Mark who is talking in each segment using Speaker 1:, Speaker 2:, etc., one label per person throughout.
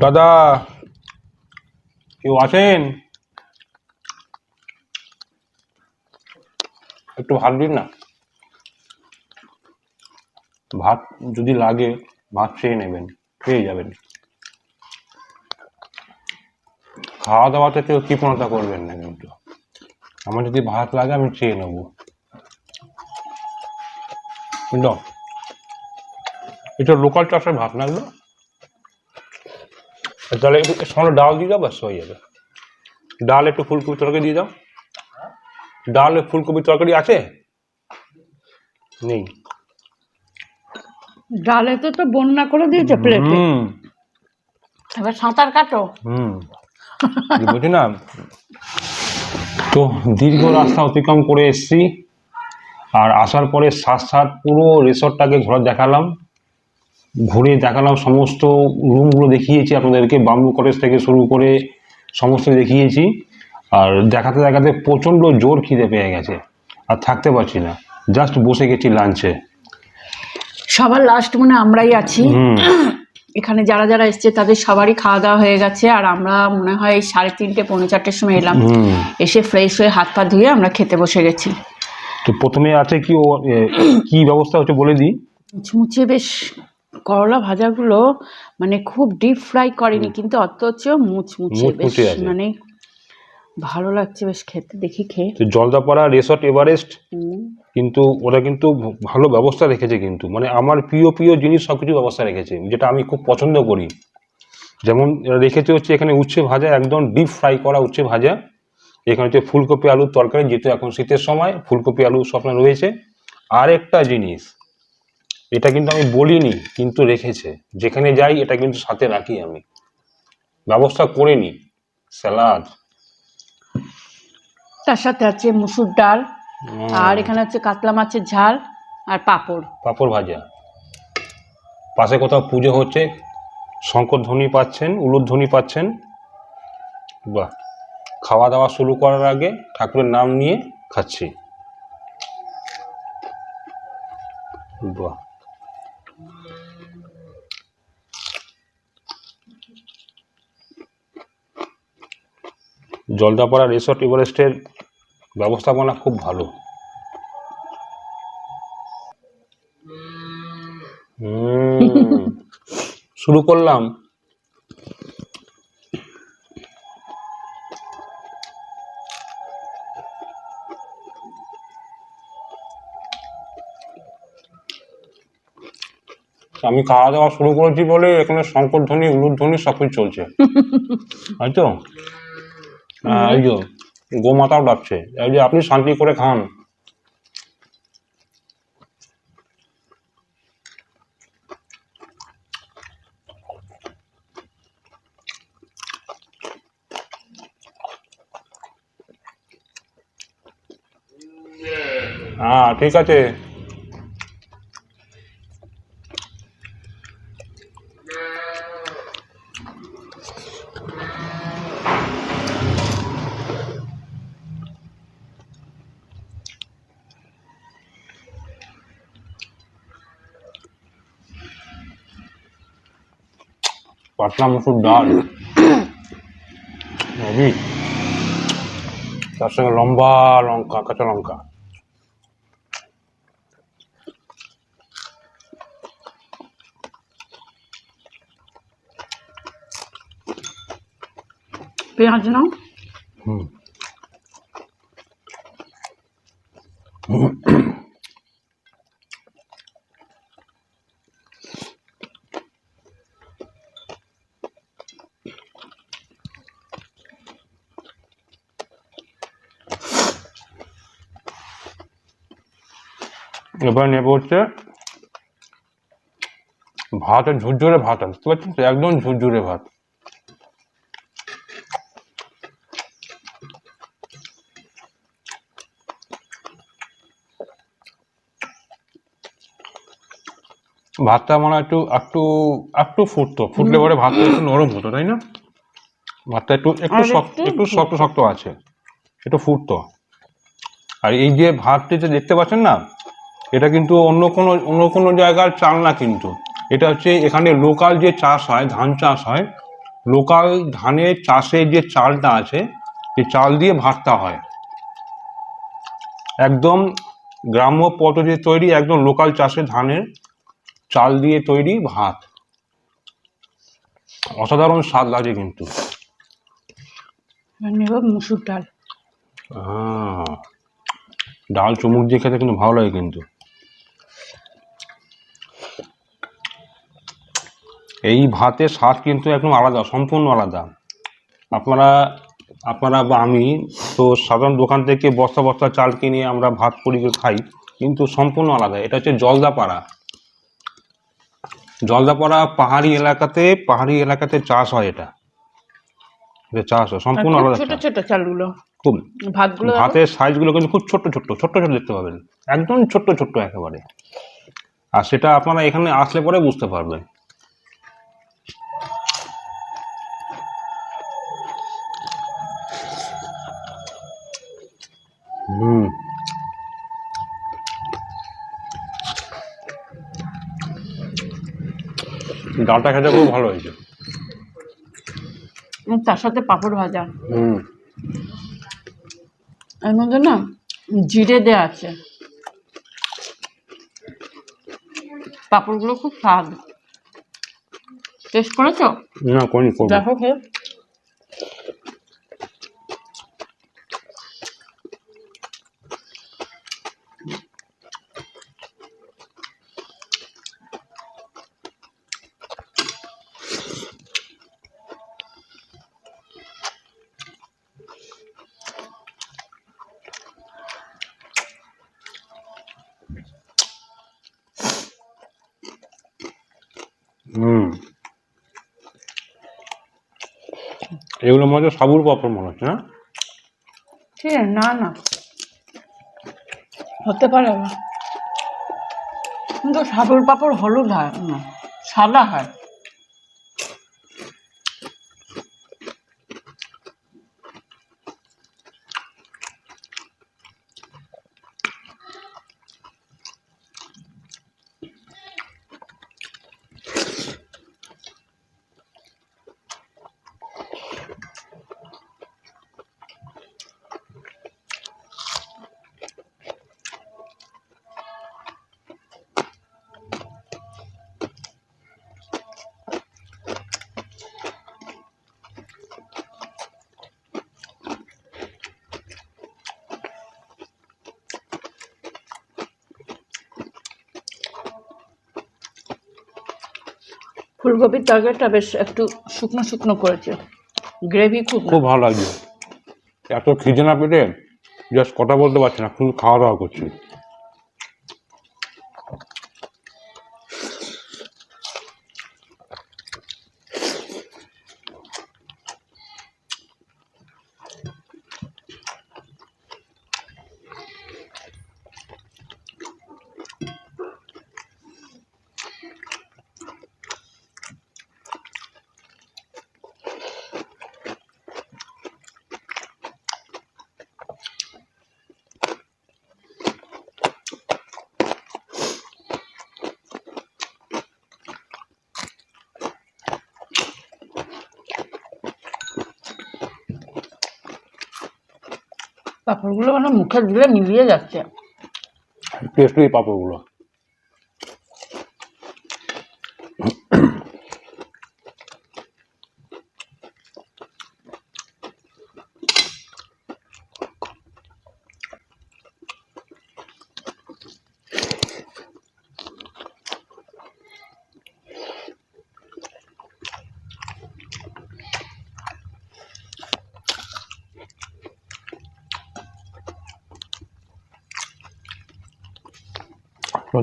Speaker 1: দাদা, কেউ আছেন? একটু ভাত দিন না। ভাত যদি লাগে, ভাত চেয়ে নেবেন পেয়ে যাবেন। খাওয়া দাওয়াতে কেউ কৃপণতা করবেন না কিন্তু। আমার যদি ভাত লাগে, আমি চেয়ে নেব। কিন্তু এটা লোকাল চাষের ভাত না এগুলো? তাহলে একটু সঙ্গে ডাল দিয়ে দাও ব্যাস হয়ে যাবে। ডাল একটু ফুলকপি তরকারি দিয়ে দাও। ডাল ফুলকপি তরকারি আছে? নেই।
Speaker 2: ডালে তো তো বন্যা করে দিয়েছে প্লেটে।
Speaker 1: হুম।
Speaker 2: এবার সাঁতার কাটো।
Speaker 1: হুম। কি না? তো দীর্ঘ রাস্তা অতিক্রম করে এসছি। আর আসার পরে সাত সাত পুরো রিসর্টটাকে ঘোরা দেখালাম। ঘুরে দেখালাম সমস্ত রুমগুলো দেখিয়েছি আপনাদেরকে বাম্বু কটেজ থেকে শুরু করে সমস্ত দেখিয়েছি। আর দেখাতে দেখাতে প্রচণ্ড জোর খিদে পেয়ে গেছে আর থাকতে পারছি না। জাস্ট বসে গেছি লাঞ্চে
Speaker 2: সবার লাস্ট মনে আমরাই আছি। এখানে যারা যারা এসছে তাদের সবারই খাওয়া দাওয়া হয়ে গেছে আর আমরা মনে হয় সাড়ে তিনটে পৌনে চারটের সময় এলাম। এসে ফ্রেশ হয়ে হাত পা ধুয়ে আমরা খেতে বসে গেছি।
Speaker 1: তো প্রথমে আছে কি ও কি ব্যবস্থা হচ্ছে বলে দিই?
Speaker 2: মুচমুচে বেশ করলা ভাজাগুলো মানে খুব ডিপ ফ্রাই করেনি কিন্তু অথচ মুচমুচে বেশ
Speaker 1: মুচমুচে আছে।
Speaker 2: মানে ভালো লাগছে বেশ খেতে দেখি খেয়ে।
Speaker 1: তো জলদাপাড়া রিসর্ট এভারেস্ট
Speaker 2: হুম,
Speaker 1: কিন্তু ওরা কিন্তু ভ- ভালো ব্যবস্থা রেখেছে কিন্তু। মানে আমার প্রিয় প্রিয় জিনিস সব কিছু ব্যবস্থা রেখেছে যেটা আমি খুব পছন্দ করি। যেমন এরা রেখেছে হচ্ছে এখানে উচ্ছে ভাজা একদম ডিপ ফ্রাই করা উচ্ছে ভাজা। এখানে হচ্ছে ফুলকপি আলুর তরকারি যেহেতু এখন শীতের সময় ফুলকপি আলু স্বপ্নে রয়েছে। আর একটা জিনিস এটা কিন্তু আমি বলিনি কিন্তু রেখেছে। যেখানে যাই এটা কিন্তু সাথে রাখি আমি। ব্যবস্থা করে নিই স্যালাড।
Speaker 2: তার সাথে আছে মুসুর ডাল আর এখানে হচ্ছে কাতলা মাছের ঝাল আর পাঁপড়।
Speaker 1: পাঁপড় ভাজা। পাশে কোথাও পুজো হচ্ছে শঙ্কর ধ্বনি পাচ্ছেন উলুর ধ্বনি পাচ্ছেন। বাহ। খাওয়া দাওয়া শুরু করার আগে ঠাকুরের নাম নিয়ে খাচ্ছি বাহ জলদাপাড়া রিসর্ট এভারেস্টের ব্যবস্থাপনা খুব ভালো। হুম শুরু করলাম। আমি খাওয়া দাওয়া শুরু করেছি বলে এখানে শঙ্কর ধ্বনি উলুর ধ্বনি সব কিছু চলছে। তাই তো? হ্যাঁ, এই যে গোমাতাও ডাকছে। এই যে আপনি শান্তি করে খান। হ্যাঁ ঠিক আছে। পাতলা মুসুর ডাল হেভি তার সঙ্গে লম্বা লঙ্কা কাঁচা লঙ্কা
Speaker 2: পেঁয়াজ নাও
Speaker 1: হুম এবার নেব হচ্ছে ভাত ঝুরঝুরে ভাত বুঝতে পারছেন? একদম ঝুরঝুরে ভাত। ভাতটা মনে হয় একটু একটু একটু ফুটতো। ফুটলে পরে ভাতটা একটু নরম হতো তাই না? ভাতটা একটু একটু শক্ত
Speaker 2: একটু
Speaker 1: একটু শক্ত শক্ত আছে। একটু ফুটতো। আর এই যে ভাতটি যে দেখতে পাচ্ছেন না এটা কিন্তু অন্য কোনো অন্য কোনো জায়গার চাল না কিন্তু। এটা হচ্ছে এখানে লোকাল যে চাষ হয় ধান চাষ হয় লোকাল ধানের চাষের যে চালটা আছে সেই চাল দিয়ে ভাতটা হয়। একদম গ্রাম্য পদ্ধতিতে তৈরি একদম লোকাল চাষে ধানের চাল দিয়ে তৈরি ভাত। অসাধারণ স্বাদ লাগে কিন্তু।
Speaker 2: নেব মুসুর ডাল।
Speaker 1: আহ, ডাল চুমুক দিয়ে খেতে কিন্তু ভালো লাগে কিন্তু। এই ভাতের স্বাদ কিন্তু একদম আলাদা সম্পূর্ণ আলাদা। আপনারা আপনারা বা আমি তো সাধারণ দোকান থেকে বস্তা বস্তা চাল কিনে আমরা ভাত করি খাই কিন্তু সম্পূর্ণ আলাদা। এটা হচ্ছে জলদাপাড়া। জলদাপাড়া পাহাড়ি এলাকাতে পাহাড়ি এলাকাতে চাষ হয় এটা। এটা চাষ হয় সম্পূর্ণ আলাদা
Speaker 2: ছোট ছোট চালগুলো?
Speaker 1: খুব
Speaker 2: ভাতগুলো
Speaker 1: ভাতের সাইজগুলো কিন্তু খুব ছোট্ট ছোট্ট ছোট্ট ছোট্ট দেখতে পাবেন। একদম ছোট্ট ছোট্ট একেবারে। আর সেটা আপনারা এখানে আসলে পরে বুঝতে পারবেন। ডালটা খেতে খুব ভালো হয়েছে।
Speaker 2: তার সাথে পাঁপড় ভাজা।
Speaker 1: হুম।
Speaker 2: এর মধ্যে না জিরে দেওয়া আছে। পাঁপড়গুলো খুব স্বাদ। টেস্ট করেছ?
Speaker 1: না করব।
Speaker 2: দেখো খেয়ে
Speaker 1: হুম এগুলো মনে হচ্ছে সাবুর পাপড় মনে হচ্ছে না
Speaker 2: ঠিক আছে, না না। হতে পারে। কিন্তু সাবুর পাপড় হলুদ হয়, না, সাদা হয়। ফুলকপির তরকারিটা বেশ একটু শুকনো শুকনো করেছে। গ্রেভি খুব
Speaker 1: খুব ভালো লাগছে। এত খিদে না পেটে জাস্ট কথা বলতে পারছি না খুব খাওয়া দাওয়া করছি।
Speaker 2: পাঁপড়গুলো মানে মুখে দিলে মিলিয়ে যাচ্ছে।
Speaker 1: টেস্ট পাঁপড়গুলো।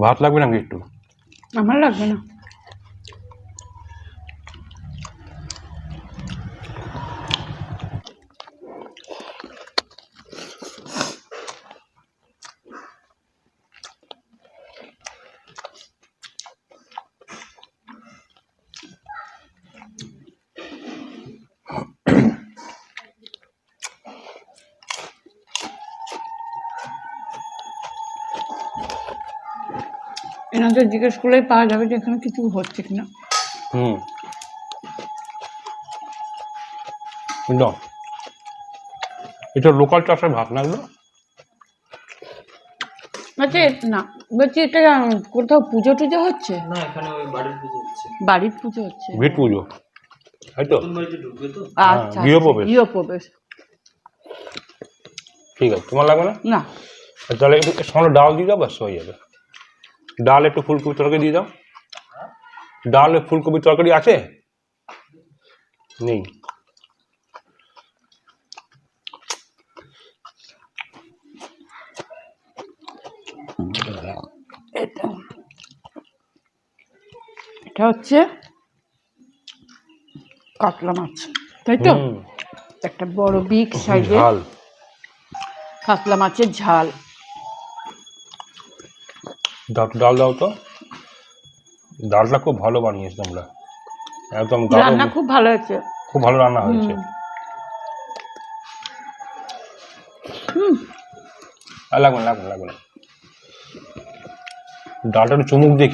Speaker 1: ভাত লাগবে নাকি একটু?
Speaker 2: আমার লাগবে না। এনাদের জিজ্ঞেস করলেই পাওয়া যাবে যে এখানে কিছু হচ্ছে কিনা।
Speaker 1: হুম। কিন্তু এটা লোকাল চাষের ভাত না এগুলো?
Speaker 2: বলছি না বলছি এটা কোথাও পুজো টুজো হচ্ছে?
Speaker 3: না এখানে ওই বাড়ির পুজো হচ্ছে।
Speaker 2: বাড়ির পুজো হচ্ছে?
Speaker 1: ভিট পুজো? তাই তো?
Speaker 3: ঢুকবে তো?
Speaker 2: আচ্ছা
Speaker 1: গৃহপ্রবেশ।
Speaker 2: গৃহপ্রবেশ।
Speaker 1: ঠিক আছে তোমার লাগবে না?
Speaker 2: না।
Speaker 1: তাহলে সঙ্গে ডাল দিয়ে দাও ব্যাস হয়ে যাবে। ডাল একটু ফুলকপি তরকারি দিয়ে দাও। ডাল ফুলকপি তরকারি আছে? নেই।
Speaker 2: এটা। এটা হচ্ছে কাতলা মাছ তাই তো? একটা বড় বিগ সাইজের কাতলা মাছের ঝাল।
Speaker 1: ডাল ডাল দাও তো। ডালটা খুব ভালো বানিয়েছো তোমরা। একদম
Speaker 2: রান্না খুব ভালো হয়েছে।
Speaker 1: খুব ভালো রান্না হয়েছে। আর লাগবে না লাগবে লাগবে না। ডালটা একটু চুমুক দিয়ে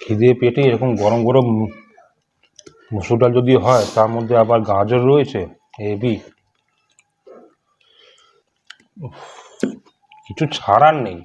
Speaker 1: খিদে পেটে এরকম গরম গরম মুসুর ডাল যদি হয় তার মধ্যে আবার গাজর রয়েছে হেভি উফ, কিছু ছাড়ার নেই।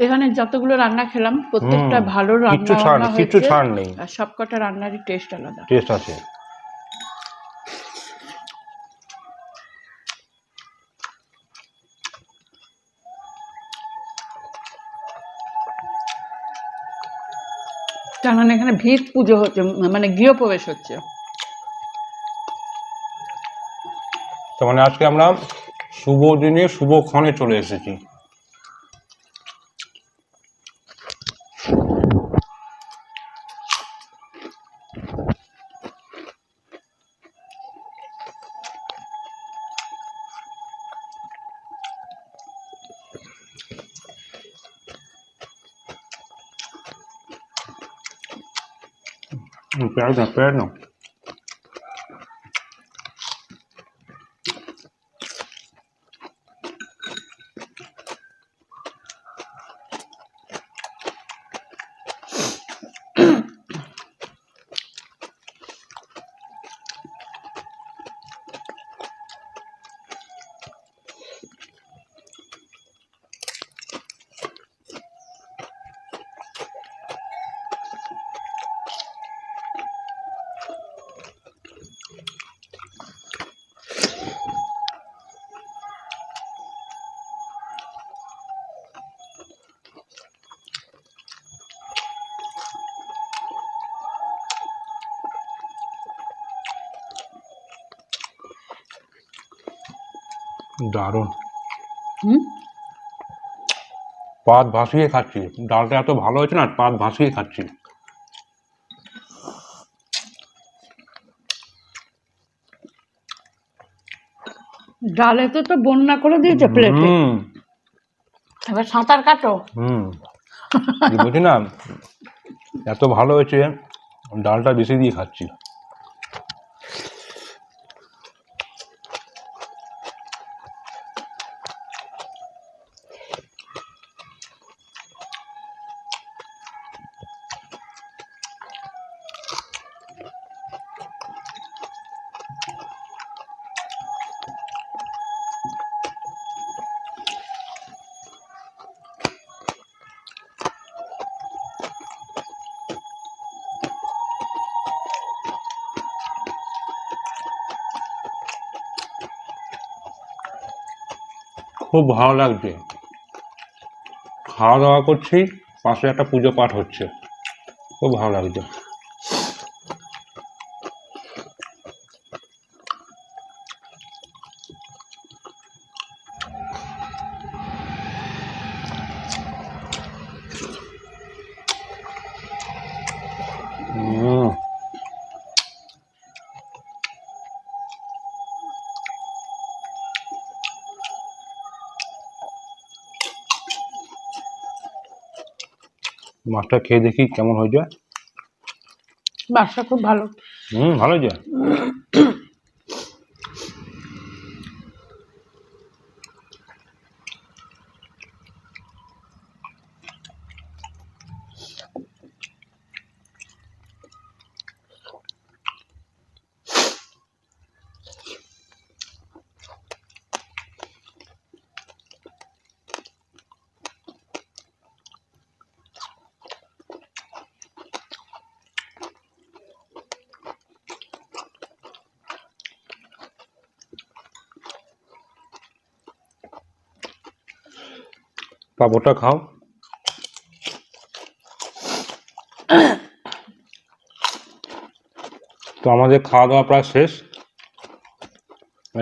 Speaker 2: এখানে যতগুলো রান্না খেলাম প্রত্যেকটা ভালো
Speaker 1: রান্না
Speaker 2: রান্না
Speaker 1: ছাড়
Speaker 2: হয়েছে
Speaker 1: ছাড় নেই।
Speaker 2: সবকটা রান্নারই টেস্ট আলাদা।
Speaker 1: টেস্ট আছে।
Speaker 2: মানে এখানে ভিত পুজো হচ্ছে মানে গৃহপ্রবেশ হচ্ছে।
Speaker 1: তার মানে আজকে আমরা শুভ দিনে শুভ ক্ষণে চলে এসেছি। হুম, পেঁয়াজ দারুণ।
Speaker 2: হুম?
Speaker 1: পাত ভাসিয়ে খাচ্ছি। ডালটা এত ভালো হয়েছে না পাত ভাসিয়ে খাচ্ছি।
Speaker 2: ডালেতে তো তো বন্যা করে দিয়েছে প্লেটে
Speaker 1: হুম।
Speaker 2: এবার সাঁতার কাটো।
Speaker 1: হুম। বলছি না এত ভালো হয়েছে ডালটা বেশি দিয়ে খাচ্ছি। খুব ভালো লাগছে খাওয়া দাওয়া করছি পাশে একটা পুজো পাঠ হচ্ছে। খুব ভালো লাগছে। মাছটা খেয়ে দেখি কেমন হয়েছে।
Speaker 2: মাছটা খুব ভালো।
Speaker 1: হুম ভালো হয়েছে? পাঁপড়টা খাও। তো আমাদের খাওয়া দাওয়া প্রায় শেষ।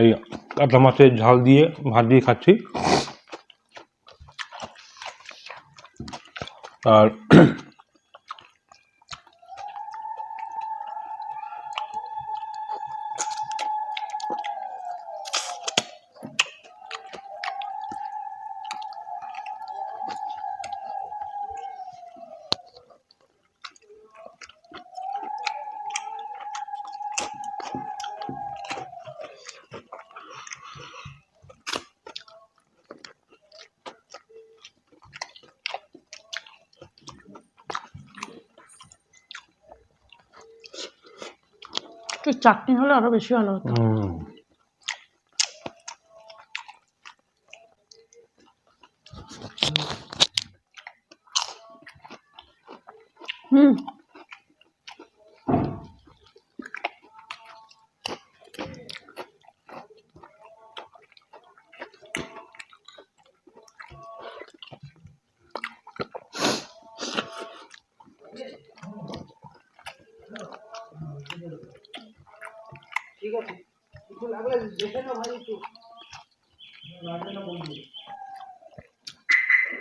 Speaker 1: এই কাতলা মাছের ঝাল দিয়ে ভাত দিয়ে খাচ্ছি। আর
Speaker 2: একটু চাটনি হলে আরও বেশি ভালো হতো।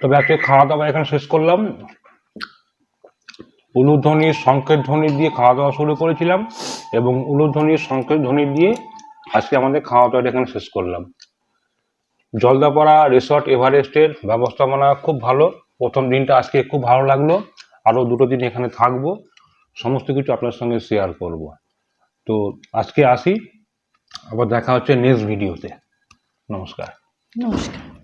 Speaker 1: তবে আজকে খাওয়া দাওয়া এখানে শেষ করলাম। উলুধ্বনির সংকেত ধ্বনি দিয়ে খাওয়া দাওয়া শুরু করেছিলাম এবং উলুধ্বনির সংকেত ধ্বনি দিয়ে আজকে আমাদের খাওয়া দাওয়াটা এখানে শেষ করলাম। জলদাপাড়া রিসর্ট এভারেস্টের ব্যবস্থাপনা খুব ভালো। প্রথম দিনটা আজকে খুব ভালো লাগল। আরও দুটো দিন এখানে থাকব। সমস্ত কিছু আপনার সঙ্গে শেয়ার করব। তো আজকে আসি। আবার দেখা হচ্ছে নেক্সট ভিডিওতে নমস্কার।
Speaker 2: নমস্কার।